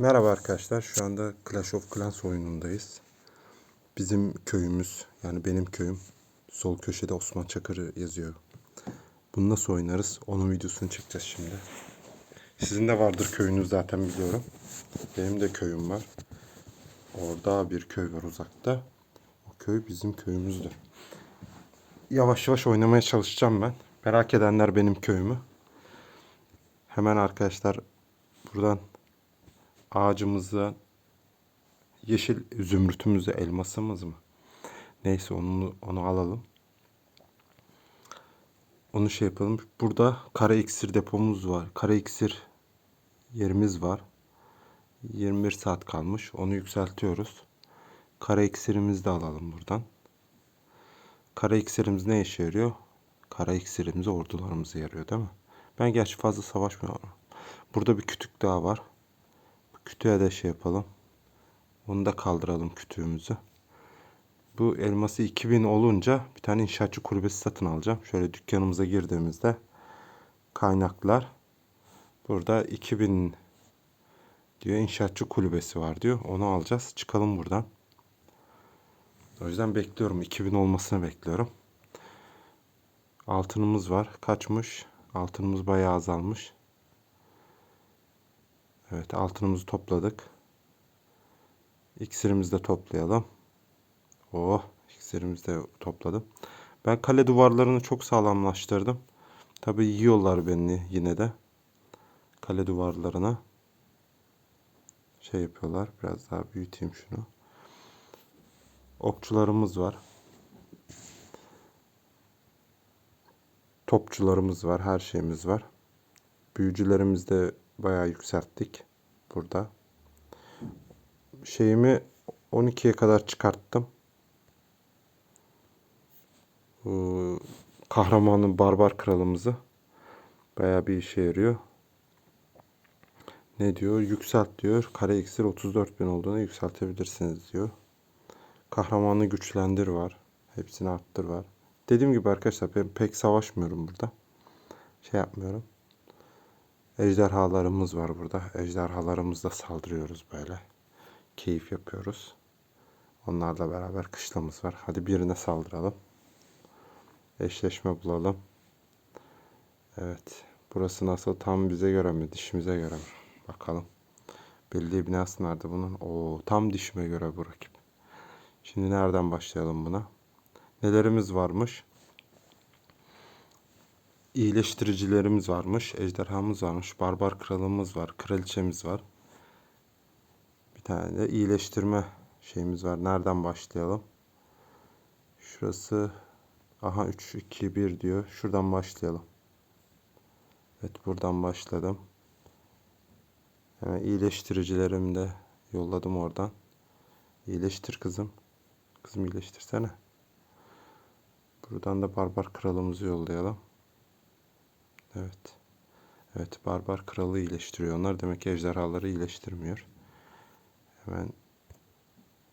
Merhaba arkadaşlar. Şu anda Clash of Clans oyunundayız. Bizim köyümüz yani benim köyüm sol köşede Osman Çakır'ı yazıyor. Bunu nasıl oynarız? Onun videosunu çekeceğiz şimdi. Sizin de vardır köyünüz zaten biliyorum. Benim de köyüm var. Orada bir köy var uzakta. O köy bizim köyümüzdü. Yavaş yavaş oynamaya çalışacağım ben. Merak edenler benim köyümü. Hemen arkadaşlar buradan ağacımıza yeşil zümrütümüzde elmasımız mı? Neyse onu onu alalım. Onu şey yapalım. Burada kara iksir depomuz var. Kara iksir yerimiz var. 21 saat kalmış. Onu yükseltiyoruz. Kara iksirimizi de alalım buradan. Kara iksirimiz ne işe yarıyor? Kara iksirimiz ordularımıza yarıyor değil mi? Ben gerçi fazla savaşmıyorum. Burada bir kütük daha var. Kütüğe de şey yapalım. Onu da kaldıralım kütüğümüzü. Bu elması 2000 olunca bir tane inşaatçı kulübesi satın alacağım. Şöyle dükkanımıza girdiğimizde kaynaklar. Burada 2000 diyor inşaatçı kulübesi var diyor. Onu alacağız. Çıkalım buradan. O yüzden bekliyorum. 2000 olmasını bekliyorum. Altınımız var. Kaçmış? Altınımız bayağı azalmış. Evet altınımızı topladık. İksirimizi de toplayalım. Oh iksirimizi de topladım. Ben kale duvarlarını çok sağlamlaştırdım. Tabi yiyorlar beni yine de. Kale duvarlarına. Şey yapıyorlar. Biraz daha büyüteyim şunu. Okçularımız var. Topçularımız var. Her şeyimiz var. Büyücülerimizi de bayağı yükselttik burada. Şeyimi 12'ye kadar çıkarttım. Ee, kahramanın barbar kralımızı bayağı bir işe yarıyor. Ne diyor? Yükselt diyor. Kare iksir 34 bin olduğunu yükseltebilirsiniz diyor. Kahramanı güçlendir var. Hepsini arttır var. Dediğim gibi arkadaşlar ben pek savaşmıyorum burada. Şey yapmıyorum. Ejderhalarımız var burada. Ejderhalarımızla saldırıyoruz böyle. Keyif yapıyoruz. Onlarla beraber kışlamız var. Hadi birine saldıralım. Eşleşme bulalım. Evet. Burası nasıl? Tam bize göre mi? Dişimize göre mi? Bakalım. Belediye binası nerede bunun? Oo, tam dişime göre bu rakip. Şimdi nereden başlayalım buna? Nelerimiz varmış? İyileştiricilerimiz varmış, ejderhamız varmış, barbar kralımız var, kraliçemiz var. Bir tane de iyileştirme şeyimiz var. Nereden başlayalım? Şurası aha 3 2 1 diyor. Şuradan başlayalım. Evet buradan başladım. Hemen iyileştiricilerimi de yolladım oradan. İyileştir kızım. Kızım iyileştirsene. Buradan da barbar kralımızı yollayalım. Evet. Evet barbar kralı iyileştiriyor. Onlar demek ki ejderhaları iyileştirmiyor. Hemen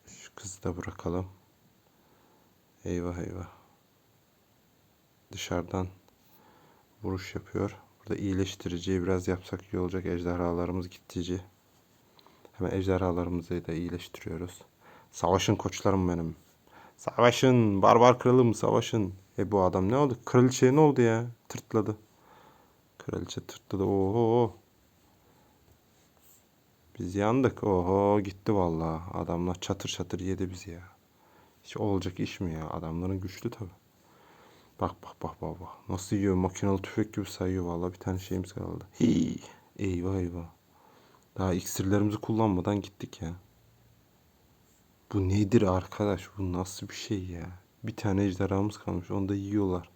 şu kızı da bırakalım. Eyvah eyvah. Dışarıdan vuruş yapıyor. Burada iyileştiriciyi biraz yapsak iyi olacak. Ejderhalarımız gittici. Hemen ejderhalarımızı da iyileştiriyoruz. Savaşın koçlarım benim. Savaşın barbar kralım savaşın. E bu adam ne oldu? Kraliçeye ne oldu ya? Tırtladı. Kraliçe tırtladı. Oho. Biz yandık. Oho gitti vallahi. Adamlar çatır çatır yedi bizi ya. Hiç olacak iş mi ya? Adamların güçlü tabi. Bak bak bak bak bak. Nasıl yiyor? Makinalı tüfek gibi sayıyor vallahi. Bir tane şeyimiz kaldı. Hii. Eyvah eyvah. Daha iksirlerimizi kullanmadan gittik ya. Bu nedir arkadaş? Bu nasıl bir şey ya? Bir tane ejderhamız kalmış. Onu da yiyorlar.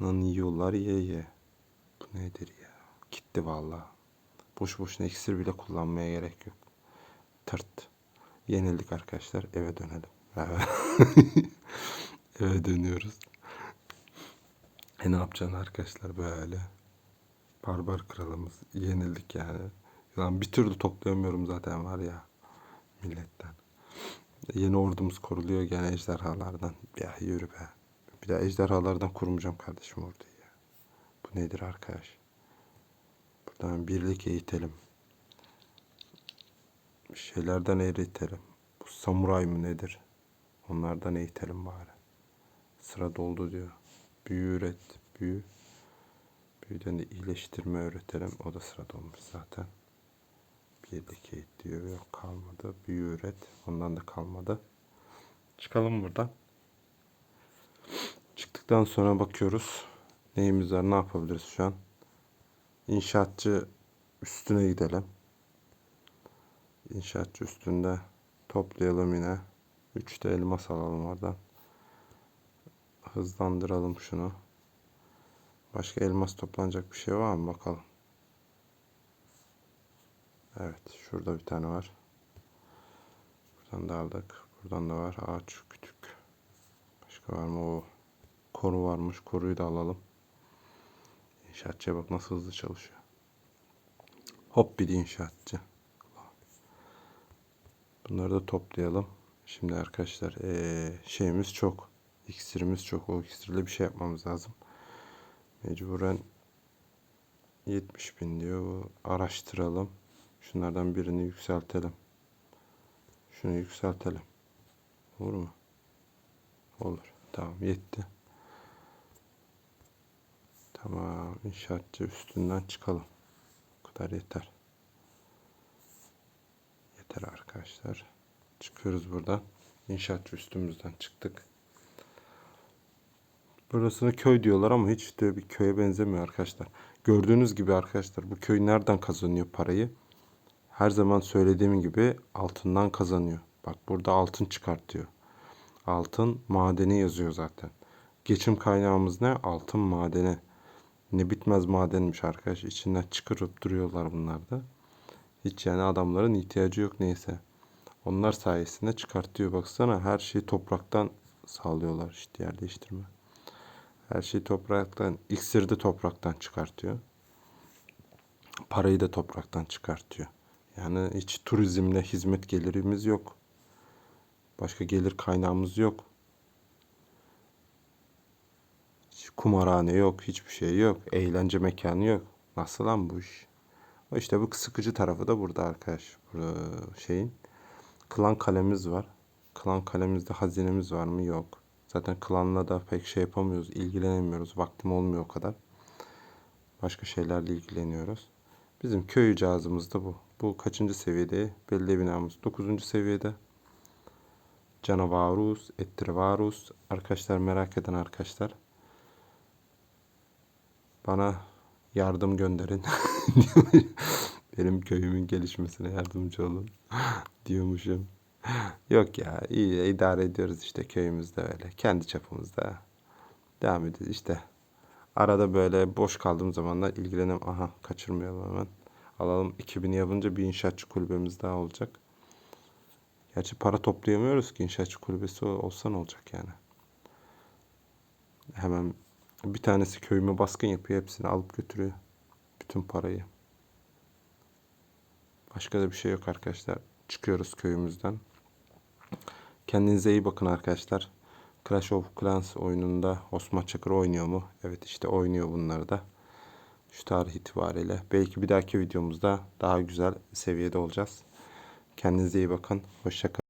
Anan yiyorlar ye ye. Nedir ya? Gitti vallahi. Boş boşuna iksir bile kullanmaya gerek yok. Tırt. Yenildik arkadaşlar. Eve dönelim. Eve dönüyoruz. E ne yapacaksın arkadaşlar böyle? Barbar kralımız. Yenildik yani. Lan bir türlü toplayamıyorum zaten var ya. Milletten. Yeni ordumuz kuruluyor gene ejderhalardan. Ya yürü be. Bir daha ejderhalardan kurmayacağım kardeşim orduyu. Bu nedir arkadaş? Buradan birlik eğitelim. şeylerden eğitelim. Bu samuray mı nedir? Onlardan eğitelim bari. Sıra doldu diyor. Büyü üret. Büyü. Büyüden de iyileştirme öğretelim. O da sıra dolmuş zaten. Birlik eğit diyor. Yok kalmadı. Büyü üret. Ondan da kalmadı. Çıkalım buradan. Çıktıktan sonra bakıyoruz. Neyimiz var? Ne yapabiliriz şu an? İnşaatçı üstüne gidelim. İnşaatçı üstünde toplayalım yine. 3 de elmas alalım oradan. Hızlandıralım şunu. Başka elmas toplanacak bir şey var mı bakalım. Evet şurada bir tane var. Buradan da aldık. Buradan da var. Ağaç kütük. Başka var mı? O koru varmış. Koruyu da alalım. İnşaatçıya bak nasıl hızlı çalışıyor. Hop bir inşaatçı. Bunları da toplayalım. Şimdi arkadaşlar eee, şeyimiz çok. İksirimiz çok. O iksirle bir şey yapmamız lazım. Mecburen 70 bin diyor. Araştıralım. Şunlardan birini yükseltelim. Şunu yükseltelim. Olur mu? Olur. Tamam yetti. Tamam. inşaatçı üstünden çıkalım. Bu kadar yeter. Yeter arkadaşlar. Çıkıyoruz buradan. İnşaatçı üstümüzden çıktık. Burasına köy diyorlar ama hiç de bir köye benzemiyor arkadaşlar. Gördüğünüz gibi arkadaşlar bu köy nereden kazanıyor parayı? Her zaman söylediğim gibi altından kazanıyor. Bak burada altın çıkartıyor. Altın madeni yazıyor zaten. Geçim kaynağımız ne? Altın madeni. Ne bitmez madenmiş arkadaş. İçinden çıkarıp duruyorlar bunlar da. Hiç yani adamların ihtiyacı yok neyse. Onlar sayesinde çıkartıyor. Baksana her şeyi topraktan sağlıyorlar işte yer değiştirme. Her şeyi topraktan, iksiri de topraktan çıkartıyor. Parayı da topraktan çıkartıyor. Yani hiç turizmle hizmet gelirimiz yok. Başka gelir kaynağımız yok. Hiç kumarhane yok, hiçbir şey yok. Eğlence mekanı yok. Nasıl lan bu iş? İşte bu sıkıcı tarafı da burada arkadaş. Bu şeyin. Klan kalemiz var. Klan kalemizde hazinemiz var mı? Yok. Zaten klanla da pek şey yapamıyoruz. ilgilenemiyoruz. Vaktim olmuyor o kadar. Başka şeylerle ilgileniyoruz. Bizim köy cihazımız da bu. Bu kaçıncı seviyede? Belediye binamız 9. seviyede. Canavarus, Ettrivarus. Arkadaşlar merak eden arkadaşlar. Bana yardım gönderin. Benim köyümün gelişmesine yardımcı olun. Diyormuşum. Yok ya iyi idare ediyoruz işte köyümüzde öyle. Kendi çapımızda. Devam ediyoruz işte. Arada böyle boş kaldığım zamanlar ilgilenem. Aha kaçırmayalım hemen. Alalım 2000 yapınca bir inşaatçı kulübemiz daha olacak. Gerçi para toplayamıyoruz ki inşaatçı kulübesi olsa ne olacak yani. Hemen bir tanesi köyüme baskın yapıyor. Hepsini alıp götürüyor. Bütün parayı. Başka da bir şey yok arkadaşlar. Çıkıyoruz köyümüzden. Kendinize iyi bakın arkadaşlar. Clash of Clans oyununda Osman Çakır oynuyor mu? Evet işte oynuyor bunları da. Şu tarih itibariyle. Belki bir dahaki videomuzda daha güzel seviyede olacağız. Kendinize iyi bakın. Hoşçakalın.